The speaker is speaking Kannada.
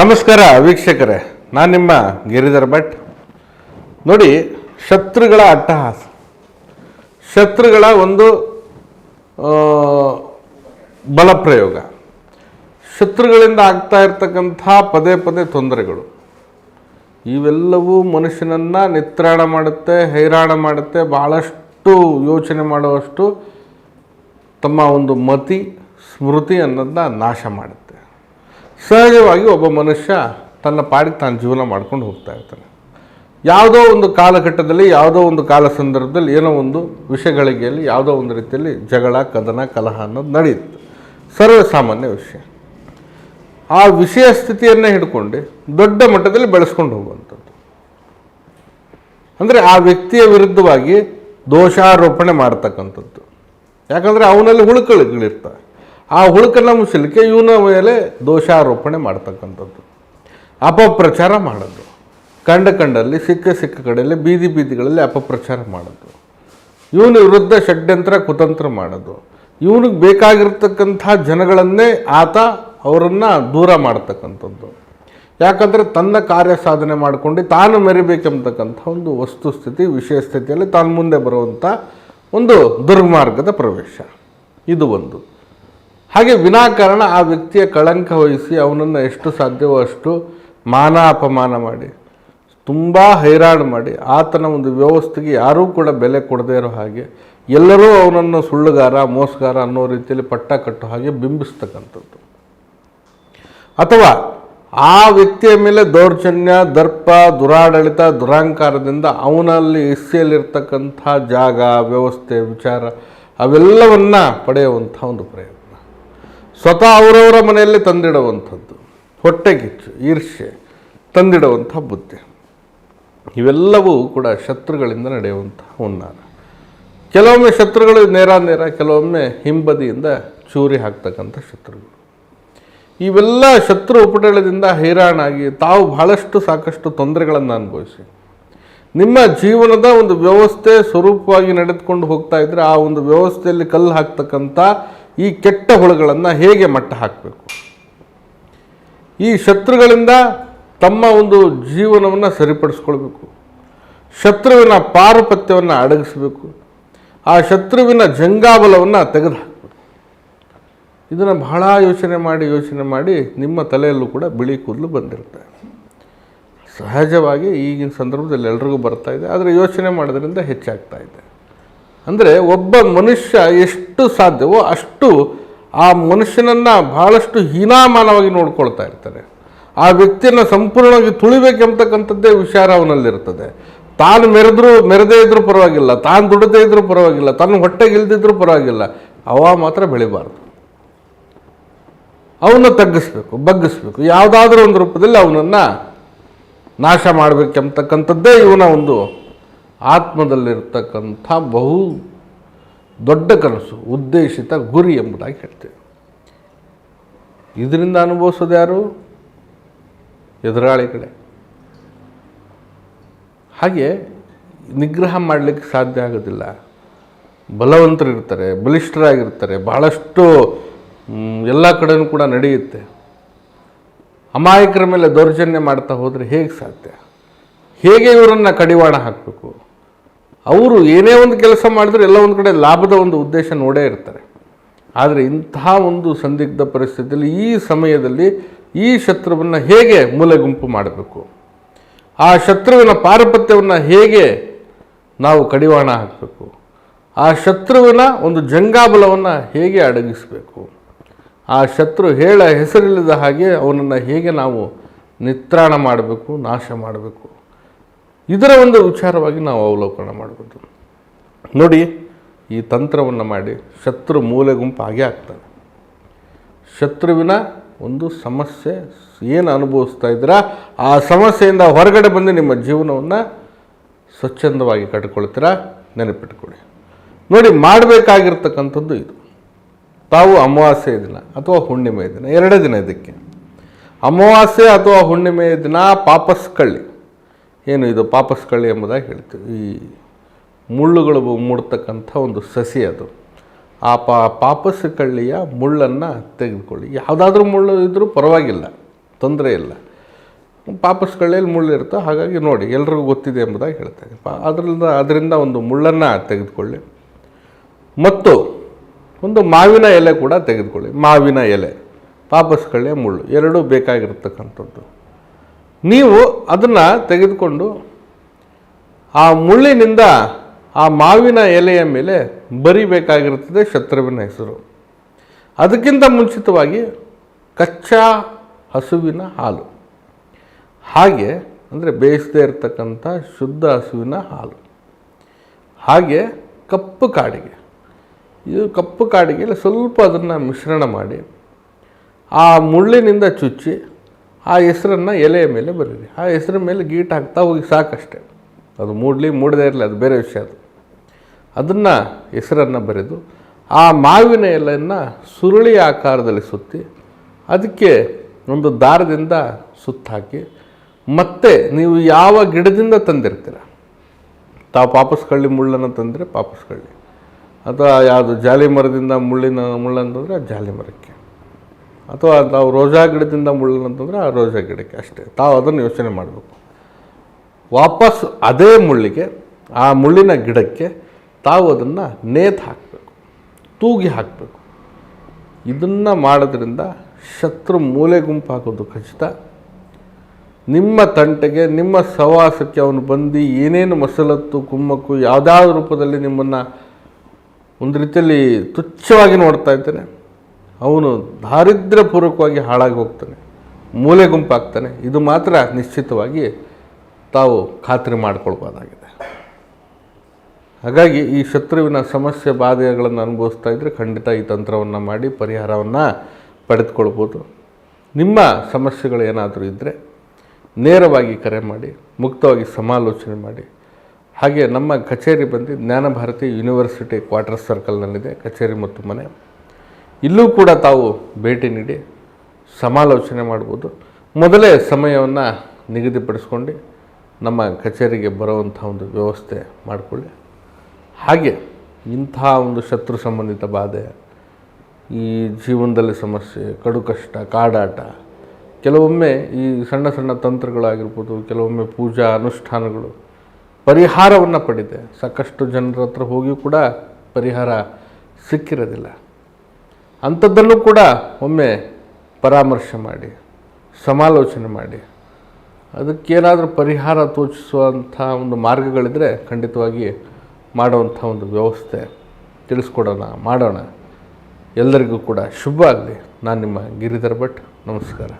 ನಮಸ್ಕಾರ ವೀಕ್ಷಕರೇ, ನಾನು ನಿಮ್ಮ ಗಿರಿಧರ್ ಭಟ್. ನೋಡಿ, ಶತ್ರುಗಳ ಅಟ್ಟಹಾಸ. ಶತ್ರುಗಳ ಒಂದು ಬಲಪ್ರಯೋಗ ಶತ್ರುಗಳಿಂದ ಆಗ್ತಾ ಇರ್ತಕ್ಕಂಥ ಪದೇ ಪದೇ ತೊಂದರೆಗಳು. ಇವೆಲ್ಲವೂ ಮನುಷ್ಯನನ್ನು ನಿತ್ರಾಣ ಮಾಡುತ್ತೆ, ಹೈರಾಣ ಮಾಡುತ್ತೆ, ಬಹಳಷ್ಟು ಯೋಚನೆ ಮಾಡುವಷ್ಟು ತಮ್ಮ ಒಂದು ಮತಿ, ಸ್ಮೃತಿ ಅನ್ನೋದನ್ನ ನಾಶ ಮಾಡುತ್ತೆ. ಸಹಜವಾಗಿ ಒಬ್ಬ ಮನುಷ್ಯ ತನ್ನ ಪಾಡಿಗೆ ತಾನು ಜೀವನ ಮಾಡ್ಕೊಂಡು ಹೋಗ್ತಾ ಇರ್ತಾನೆ. ಯಾವುದೋ ಒಂದು ಕಾಲಘಟ್ಟದಲ್ಲಿ, ಯಾವುದೋ ಒಂದು ಕಾಲ ಸಂದರ್ಭದಲ್ಲಿ ಏನೋ ಒಂದು ವಿಷಯಗಳಿಗೆಯಲ್ಲಿ ಯಾವುದೋ ಒಂದು ರೀತಿಯಲ್ಲಿ ಜಗಳ, ಕದನ, ಕಲಹ ಅನ್ನೋದು ನಡೆಯುತ್ತೆ. ಸರ್ವಸಾಮಾನ್ಯ ವಿಷಯ. ಆ ವಿಷಯ ಸ್ಥಿತಿಯನ್ನೇ ಹಿಡ್ಕೊಂಡು ದೊಡ್ಡ ಮಟ್ಟದಲ್ಲಿ ಬೆಳೆಸ್ಕೊಂಡು ಹೋಗುವಂಥದ್ದು. ಅಂದರೆ ಆ ವ್ಯಕ್ತಿಯ ವಿರುದ್ಧವಾಗಿ ದೋಷಾರೋಪಣೆ ಮಾಡ್ತಕ್ಕಂಥದ್ದು. ಯಾಕಂದರೆ ಅವನಲ್ಲಿ ಹುಳುಕುಗಳಿರ್ತವೆ ಆ ಹುಳುಕನ್ನು ಮುಚ್ಚಲಿಕ್ಕೆ ಇವನ ಮೇಲೆ ದೋಷಾರೋಪಣೆ ಮಾಡ್ತಕ್ಕಂಥದ್ದು. ಅಪಪ್ರಚಾರ ಮಾಡೋದು. ಕಂಡ ಕಂಡಲ್ಲಿ, ಸಿಕ್ಕ ಸಿಕ್ಕ ಕಡೆಯಲ್ಲಿ, ಬೀದಿ ಬೀದಿಗಳಲ್ಲಿ ಅಪಪ್ರಚಾರ ಮಾಡೋದು. ಇವನ ವಿರುದ್ಧ ಷಡ್ಯಂತ್ರ, ಕುತಂತ್ರ ಮಾಡೋದು. ಇವನಿಗೆ ಬೇಕಾಗಿರ್ತಕ್ಕಂಥ ಜನಗಳನ್ನೇ ಆತ ಅವರನ್ನು ದೂರ ಮಾಡ್ತಕ್ಕಂಥದ್ದು. ಯಾಕಂದರೆ ತನ್ನ ಕಾರ್ಯ ಸಾಧನೆ ಮಾಡಿಕೊಂಡು ತಾನು ಮೆರಿಬೇಕೆಂಬತಕ್ಕಂಥ ಒಂದು ವಸ್ತುಸ್ಥಿತಿ ವಿಷಯ ಸ್ಥಿತಿಯಲ್ಲಿ ತಾನು ಮುಂದೆ ಬರುವಂಥ ಒಂದು ದುರ್ಮಾರ್ಗದ ಪ್ರವೇಶ. ಇದು ಒಂದು. ಹಾಗೆ ವಿನಾಕಾರಣ ಆ ವ್ಯಕ್ತಿಯ ಕಳಂಕ ವಹಿಸಿ ಅವನನ್ನು ಎಷ್ಟು ಸಾಧ್ಯವೋ ಅಷ್ಟು ಮಾನ ಅಪಮಾನ ಮಾಡಿ, ತುಂಬ ಹೈರಾಣ ಮಾಡಿ, ಆತನ ಒಂದು ವ್ಯವಸ್ಥೆಗೆ ಯಾರೂ ಕೂಡ ಬೆಲೆ ಕೊಡದೇ ಇರೋ ಹಾಗೆ ಎಲ್ಲರೂ ಅವನನ್ನು ಸುಳ್ಳುಗಾರ, ಮೋಸಗಾರ ಅನ್ನೋ ರೀತಿಯಲ್ಲಿ ಪಟ್ಟ ಕಟ್ಟೋ ಹಾಗೆ ಬಿಂಬಿಸ್ತಕ್ಕಂಥದ್ದು. ಅಥವಾ ಆ ವ್ಯಕ್ತಿಯ ಮೇಲೆ ದೌರ್ಜನ್ಯ, ದರ್ಪ, ದುರಾಡಳಿತ, ದುರಾಂಕಾರದಿಂದ ಅವನಲ್ಲಿ ಇಸ್ಸಿಯಲ್ಲಿರ್ತಕ್ಕಂಥ ಜಾಗ, ವ್ಯವಸ್ಥೆ, ವಿಚಾರ ಅವೆಲ್ಲವನ್ನ ಪಡೆಯುವಂಥ ಒಂದು ಪ್ರಯತ್ನ. ಸ್ವತಃ ಅವರವರ ಮನೆಯಲ್ಲಿ ತಂದಿಡುವಂಥದ್ದು. ಹೊಟ್ಟೆಗಿಚ್ಚು ಈರ್ಷೆ ತಂದಿಡುವಂಥ ಬುದ್ಧಿ. ಇವೆಲ್ಲವೂ ಕೂಡ ಶತ್ರುಗಳಿಂದ ನಡೆಯುವಂಥ ಹುನ್ನಾರ. ಕೆಲವೊಮ್ಮೆ ಶತ್ರುಗಳು ನೇರ ನೇರ, ಕೆಲವೊಮ್ಮೆ ಹಿಂಬದಿಯಿಂದ ಚೂರಿ ಹಾಕ್ತಕ್ಕಂಥ ಶತ್ರುಗಳು. ಇವೆಲ್ಲ ಶತ್ರು ಉಪಟಳದಿಂದ ಹೈರಾಣಾಗಿ ತಾವು ಬಹಳಷ್ಟು ಸಾಕಷ್ಟು ತೊಂದರೆಗಳನ್ನು ಅನುಭವಿಸಿ. ನಿಮ್ಮ ಜೀವನದ ಒಂದು ವ್ಯವಸ್ಥೆ ಸ್ವರೂಪವಾಗಿ ನಡೆದುಕೊಂಡು ಹೋಗ್ತಾ ಇದ್ದರೆ ಆ ಒಂದು ವ್ಯವಸ್ಥೆಯಲ್ಲಿ ಕಲ್ಲು ಹಾಕ್ತಕ್ಕಂಥ ಈ ಕೆಟ್ಟ ಹುಳುಗಳನ್ನು ಹೇಗೆ ಮಟ್ಟ ಹಾಕಬೇಕು? ಈ ಶತ್ರುಗಳಿಂದ ತಮ್ಮ ಒಂದು ಜೀವನವನ್ನು ಸರಿಪಡಿಸ್ಕೊಳ್ಬೇಕು. ಶತ್ರುವಿನ ಪಾರುಪತ್ಯವನ್ನು ಅಡಗಿಸಬೇಕು. ಆ ಶತ್ರುವಿನ ಜಂಗಾಬಲವನ್ನು ತೆಗೆದುಹಾಕಬೇಕು. ಇದನ್ನು ಬಹಳ ಯೋಚನೆ ಮಾಡಿ ಯೋಚನೆ ಮಾಡಿ ನಿಮ್ಮ ತಲೆಯಲ್ಲೂ ಕೂಡ ಬಿಳಿ ಕೂದಲು ಬಂದಿರುತ್ತೆ. ಸಹಜವಾಗಿ ಈಗಿನ ಸಂದರ್ಭದಲ್ಲಿ ಎಲ್ರಿಗೂ ಬರ್ತಾ ಇದೆ, ಆದರೆ ಯೋಚನೆ ಮಾಡೋದ್ರಿಂದ ಹೆಚ್ಚಾಗ್ತಾ ಇದೆ. ಅಂದರೆ ಒಬ್ಬ ಮನುಷ್ಯ ಎಷ್ಟು ಸಾಧ್ಯವೋ ಅಷ್ಟು ಆ ಮನುಷ್ಯನನ್ನು ಬಹಳಷ್ಟು ಹೀನಾಮಾನವಾಗಿ ನೋಡ್ಕೊಳ್ತಾ ಇರ್ತಾನೆ. ಆ ವ್ಯಕ್ತಿಯನ್ನು ಸಂಪೂರ್ಣವಾಗಿ ತುಳಿಬೇಕೆಂಬತಕ್ಕಂಥದ್ದೇ ವಿಚಾರ ಅವನಲ್ಲಿರ್ತದೆ. ತಾನು ಮೆರೆದ್ರೂ, ಮೆರೆದೇ ಇದ್ರೂ ಪರವಾಗಿಲ್ಲ, ತಾನು ದುಡದೇ ಇದ್ರೂ ಪರವಾಗಿಲ್ಲ ತನ್ನ ಹೊಟ್ಟೆಗೆ ಇಲ್ದಿದ್ರೂ ಪರವಾಗಿಲ್ಲ, ಅವ ಮಾತ್ರ ಬೆಳಿಬಾರ್ದು. ಅವನ್ನ ತಗ್ಗಿಸ್ಬೇಕು, ಬಗ್ಗಿಸ್ಬೇಕು. ಯಾವುದಾದ್ರೂ ಒಂದು ರೂಪದಲ್ಲಿ ಅವನನ್ನು ನಾಶ ಮಾಡಬೇಕೆಂಬತಕ್ಕಂಥದ್ದೇ ಇವನ ಒಂದು ಆತ್ಮದಲ್ಲಿರ್ತಕ್ಕಂಥ ಬಹು ದೊಡ್ಡ ಕನಸು, ಉದ್ದೇಶಿತ ಗುರಿ ಎಂಬುದಾಗಿ ಹೇಳ್ತೇವೆ. ಇದರಿಂದ ಅನುಭವಿಸೋದು ಯಾರು? ಎದುರಾಳಿ ಕಡೆ. ಹಾಗೆ ನಿಗ್ರಹ ಮಾಡಲಿಕ್ಕೆ ಸಾಧ್ಯ ಆಗೋದಿಲ್ಲ. ಬಲವಂತರಿರ್ತಾರೆ, ಬಲಿಷ್ಠರಾಗಿರ್ತಾರೆ, ಬಹಳಷ್ಟು ಎಲ್ಲ ಕಡೆಯೂ ಕೂಡ ನಡೆಯುತ್ತೆ. ಅಮಾಯಕರ ಮೇಲೆ ದೌರ್ಜನ್ಯ ಮಾಡ್ತಾ ಹೋದರೆ ಹೇಗೆ ಸಾಧ್ಯ? ಹೇಗೆ ಇವರನ್ನು ಕಡಿವಾಣ ಹಾಕಬೇಕು? ಅವರು ಏನೇ ಒಂದು ಕೆಲಸ ಮಾಡಿದ್ರೆ ಎಲ್ಲ ಒಂದು ಕಡೆ ಲಾಭದ ಒಂದು ಉದ್ದೇಶ ನೋಡೇ ಇರ್ತಾರೆ. ಆದರೆ ಇಂತಹ ಒಂದು ಸಂದಿಗ್ಧ ಪರಿಸ್ಥಿತಿಯಲ್ಲಿ ಈ ಸಮಯದಲ್ಲಿ ಈ ಶತ್ರುವನ್ನು ಹೇಗೆ ಮೂಲೆಗುಂಪು ಮಾಡಬೇಕು? ಆ ಶತ್ರುವಿನ ಪಾರಪತ್ಯವನ್ನು ಹೇಗೆ ನಾವು ಕಡಿವಾಣ ಹಾಕಬೇಕು? ಆ ಶತ್ರುವಿನ ಒಂದು ಜಂಗಾಬಲವನ್ನು ಹೇಗೆ ಅಡಗಿಸಬೇಕು? ಆ ಶತ್ರು ಹೇಳ ಹೆಸರಿಲ್ಲದ ಹಾಗೆ ಅವನನ್ನು ಹೇಗೆ ನಾವು ನಿತ್ರಾಣ ಮಾಡಬೇಕು, ನಾಶ ಮಾಡಬೇಕು? ಇದರ ಒಂದು ವಿಚಾರವಾಗಿ ನಾವು ಅವಲೋಕನ ಮಾಡ್ಬೋದು ನೋಡಿ, ಈ ತಂತ್ರವನ್ನು ಮಾಡಿ ಶತ್ರು ಮೂಲೆ ಗುಂಪು ಆಗೇ ಆಗ್ತಾನೆ ಶತ್ರುವಿನ ಒಂದು ಸಮಸ್ಯೆ ಏನು ಅನುಭವಿಸ್ತಾ ಇದ್ದೀರಾ, ಆ ಸಮಸ್ಯೆಯಿಂದ ಹೊರಗಡೆ ಬಂದು ನಿಮ್ಮ ಜೀವನವನ್ನು ಸ್ವಚ್ಛಂದವಾಗಿ ಕಟ್ಕೊಳ್ತೀರಾ, ನೆನಪಿಟ್ಕೊಳ್ಳಿ. ನೋಡಿ, ಮಾಡಬೇಕಾಗಿರ್ತಕ್ಕಂಥದ್ದು ಇದು. ತಾವು ಅಮಾವಾಸ್ಯೆ ದಿನ ಅಥವಾ ಹುಣ್ಣಿಮೆಯ ದಿನ, ಎರಡೇ ದಿನ ಇದಕ್ಕೆ. ಅಮಾವಾಸ್ಯೆ ಅಥವಾ ಹುಣ್ಣಿಮೆಯ ದಿನ ಪಾಪಸ್ ಕಳ್ಳಿ ಏನು ಇದು ಪಾಪಸ್ಕಳ್ಳಿ ಎಂಬುದಾಗಿ ಹೇಳ್ತೀವಿ. ಈ ಮುಳ್ಳುಗಳು ಮೂಡ್ತಕ್ಕಂಥ ಒಂದು ಸಸಿ ಅದು. ಆ ಪಾ ಪಾಪಸ್ ಕಳ್ಳಿಯ ಮುಳ್ಳನ್ನು ತೆಗೆದುಕೊಳ್ಳಿ. ಯಾವುದಾದ್ರೂ ಮುಳ್ಳು ಇದ್ದರೂ ಪರವಾಗಿಲ್ಲ, ತೊಂದರೆ ಇಲ್ಲ. ಪಾಪಸ್ಗಳಲ್ಲಿ ಮುಳ್ಳಿರುತ್ತೆ ಹಾಗಾಗಿ ನೋಡಿ, ಎಲ್ರಿಗೂ ಗೊತ್ತಿದೆ ಎಂಬುದಾಗಿ ಹೇಳ್ತಾರೆ ಪಾ ಅದರಿಂದ ಅದರಿಂದ ಒಂದು ಮುಳ್ಳನ್ನು ತೆಗೆದುಕೊಳ್ಳಿ. ಮತ್ತು ಒಂದು ಮಾವಿನ ಎಲೆ ಕೂಡ ತೆಗೆದುಕೊಳ್ಳಿ. ಮಾವಿನ ಎಲೆ ಪಾಪಸ್ ಕಳ್ಳಿಯ ಮುಳ್ಳು, ಎರಡೂ ಬೇಕಾಗಿರ್ತಕ್ಕಂಥದ್ದು. ನೀವು ಅದನ್ನು ತೆಗೆದುಕೊಂಡು ಆ ಮುಳ್ಳಿನಿಂದ ಆ ಮಾವಿನ ಎಲೆಯ ಮೇಲೆ ಬರಿಬೇಕಾಗಿರುತ್ತದೆ ಶತ್ರುವಿನ ಹೆಸರು. ಅದಕ್ಕಿಂತ ಮುಂಚಿತವಾಗಿ ಕಚ್ಚಾ ಹಸುವಿನ ಹಾಲು. ಹಾಗೆ ಅಂದರೆ ಬೇಯಿಸದೇ ಇರತಕ್ಕಂಥ ಶುದ್ಧ ಹಸುವಿನ ಹಾಲು. ಹಾಗೆ ಕಪ್ಪು ಕಾಡಿಗೆ. ಇದು ಕಪ್ಪು ಕಾಡಿಗೆ ಸ್ವಲ್ಪ ಅದನ್ನು ಮಿಶ್ರಣ ಮಾಡಿ ಆ ಮುಳ್ಳಿನಿಂದ ಚುಚ್ಚಿ ಆ ಹೆಸರನ್ನು ಎಲೆಯ ಮೇಲೆ ಬರೀರಿ. ಆ ಹೆಸರ ಮೇಲೆ ಗೀಟ್ ಹಾಕ್ತಾ ಹೋಗಿ ಸಾಕಷ್ಟೆ. ಅದು ಮೂಡಲಿ ಮೂಡದೇ ಇರಲಿ, ಅದು ಬೇರೆ ವಿಷಯ ಅದು. ಅದನ್ನು ಹೆಸರನ್ನು ಬರೆದು, ಆ ಮಾವಿನ ಎಲೆಯನ್ನು ಸುರುಳಿ ಆಕಾರದಲ್ಲಿ ಸುತ್ತಿ, ಅದಕ್ಕೆ ಒಂದು ದಾರದಿಂದ ಸುತ್ತಾಕಿ, ಮತ್ತೆ ನೀವು ಯಾವ ಗಿಡದಿಂದ ತಂದಿರ್ತೀರ? ತಾವು ಪಾಪಸ್ ಕಳ್ಳಿ ಮುಳ್ಳನ್ನು ತಂದರೆ ಪಾಪಸ್ ಕಳ್ಳಿ. ಅಥವಾ ಯಾವುದು ಜಾಲಿ ಮರದಿಂದ ಮುಳ್ಳಿನ ಮುಳ್ಳಂತಂದರೆ ಆ ಜಾಲಿ ಮರಕ್ಕೆ ಅಥವಾ ನಾವು ರೋಜಾ ಗಿಡದಿಂದ ಮುಳ್ಳಲ್ಲ ಅಂತಂದರೆ ಆ ರೋಜಾ ಗಿಡಕ್ಕೆ ಅಷ್ಟೇ. ತಾವು ಅದನ್ನು ಯೋಚನೆ ಮಾಡಬೇಕು. ವಾಪಸ್ ಅದೇ ಮುಳ್ಳಿಗೆ, ಆ ಮುಳ್ಳಿನ ಗಿಡಕ್ಕೆ ತಾವು ಅದನ್ನು ನೇತು ಹಾಕಬೇಕು, ತೂಗಿ ಹಾಕಬೇಕು. ಇದನ್ನು ಮಾಡೋದ್ರಿಂದ ಶತ್ರು ಮೂಲೆ ಗುಂಪು ಹಾಕೋದು ಖಚಿತ. ನಿಮ್ಮ ತಂಟೆಗೆ, ನಿಮ್ಮ ಸವಾಸಕ್ಕೆ ಅವನು ಬಂದು ಏನೇನು ಮಸಲತ್ತು, ಕುಮ್ಮಕ್ಕು ಯಾವುದಾದ್ರು ರೂಪದಲ್ಲಿ ನಿಮ್ಮನ್ನು ಒಂದು ರೀತಿಯಲ್ಲಿ ತುಚ್ಛವಾಗಿ ನೋಡ್ತಾ ಇದ್ದಾನೆ. ಅವನು ದಾರಿದ್ರ್ಯಪೂರ್ವಕವಾಗಿ ಹಾಳಾಗಿ ಹೋಗ್ತಾನೆ. ಮೂಲೆ ಗುಂಪಾಗ್ತಾನೆ. ಇದು ಮಾತ್ರ ನಿಶ್ಚಿತವಾಗಿ ತಾವು ಖಾತ್ರಿ ಮಾಡಿಕೊಳ್ಬೋದಾಗಿದೆ. ಹಾಗಾಗಿ ಈ ಶತ್ರುವಿನ ಸಮಸ್ಯೆ ಬಾಧೆಗಳನ್ನು ಅನುಭವಿಸ್ತಾ ಇದ್ದರೆ ಖಂಡಿತ ಈ ತಂತ್ರವನ್ನು ಮಾಡಿ ಪರಿಹಾರವನ್ನು ಪಡೆದುಕೊಳ್ಬೋದು. ನಿಮ್ಮ ಸಮಸ್ಯೆಗಳು ಏನಾದರೂ ಇದ್ದರೆ ನೇರವಾಗಿ ಕರೆ ಮಾಡಿ, ಮುಕ್ತವಾಗಿ ಸಮಾಲೋಚನೆ ಮಾಡಿ. ಹಾಗೆ ನಮ್ಮ ಕಚೇರಿ ಬಂದು ಜ್ಞಾನಭಾರತಿ ಯೂನಿವರ್ಸಿಟಿ ಕ್ವಾರ್ಟರ್ ಸರ್ಕಲ್ನಲ್ಲಿದೆ. ಕಚೇರಿ ಮತ್ತು ಮನೆ ಇಲ್ಲೂ ಕೂಡ ತಾವು ಭೇಟಿ ನೀಡಿ ಸಮಾಲೋಚನೆ ಮಾಡ್ಬೋದು. ಮೊದಲೇ ಸಮಯವನ್ನು ನಿಗದಿಪಡಿಸ್ಕೊಂಡು ನಮ್ಮ ಕಚೇರಿಗೆ ಬರುವಂಥ ಒಂದು ವ್ಯವಸ್ಥೆ ಮಾಡಿಕೊಳ್ಳಿ. ಹಾಗೆ ಇಂಥ ಒಂದು ಶತ್ರು ಸಂಬಂಧಿತ ಬಾಧೆ, ಈ ಜೀವನದಲ್ಲಿ ಸಮಸ್ಯೆ, ಕಡು ಕಷ್ಟ, ಕಾಡಾಟ, ಕೆಲವೊಮ್ಮೆ ಈ ಸಣ್ಣ ಸಣ್ಣ ತಂತ್ರಗಳಾಗಿರ್ಬೋದು, ಕೆಲವೊಮ್ಮೆ ಪೂಜಾ ಅನುಷ್ಠಾನಗಳು ಪರಿಹಾರವನ್ನು ಪಡೆದೆ ಸಾಕಷ್ಟು ಜನರ ಹತ್ರ ಹೋಗಿಯೂ ಕೂಡ ಪರಿಹಾರ ಸಿಕ್ಕಿರೋದಿಲ್ಲ. ಅಂಥದ್ದನ್ನು ಕೂಡ ಒಮ್ಮೆ ಪರಾಮರ್ಶೆ ಮಾಡಿ, ಸಮಾಲೋಚನೆ ಮಾಡಿ. ಅದಕ್ಕೇನಾದರೂ ಪರಿಹಾರ ತೋಚಿಸುವಂಥ ಒಂದು ಮಾರ್ಗಗಳಿದ್ದರೆ ಖಂಡಿತವಾಗಿ ಮಾಡುವಂಥ ಒಂದು ವ್ಯವಸ್ಥೆ ತಿಳಿಸ್ಕೊಡೋಣ, ಮಾಡೋಣ. ಎಲ್ಲರಿಗೂ ಕೂಡ ಶುಭ ಆಗಲಿ. ನಾನು ನಿಮ್ಮ ಗಿರಿಧರ್ ಭಟ್. ನಮಸ್ಕಾರ.